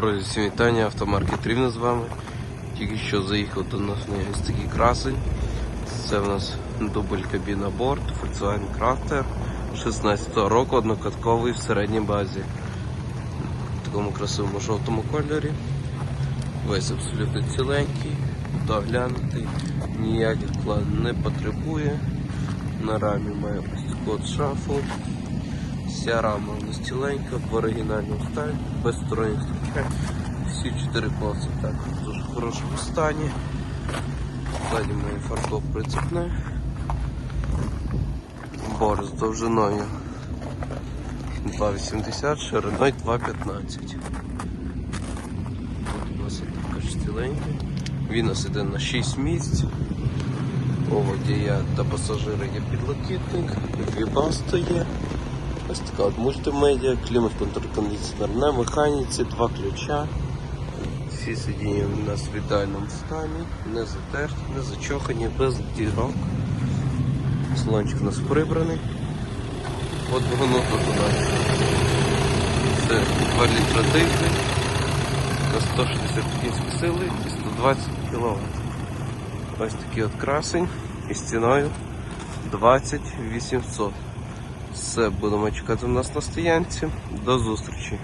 Друзі, всім вітання, автомаркет Рівне з вами. Тільки що заїхав до нас на ось такий красень. Це в нас дубль кабіна борт, Volkswagen Crafter 16 року, однокатковий в середній базі. В такому красивому жовтому кольорі. Весь абсолютно ціленький, доглянутий, ніяких вкладень не потребує. На рамі має ось от шафу. Вся рама ціленька, в оригінальному стані, без сторонніх втручань. Всі чотири полоси так в дуже хорошому стані. Ззаді має фаркоп прицепне. Бор з довжиною 2,80, шириною 2,15. Тут у нас також ціленький. Він іде на 6 місць. У водія та пасажира є підлокітник, вібасто є. Ось така от мультимедіа, клімат контркондиціонер на механіці, два ключа. Всі сидіння у нас в ідеальному стані, не затерті, не зачохані, без дірок. Салончик у нас прибраний. От воно тут у нас. Це 2 літра дизель на 160 кінської сили і 120 кВт. Ось такий от красень із ціною 20 800. Все, будемо чекати нас на стоянці. До зустрічі.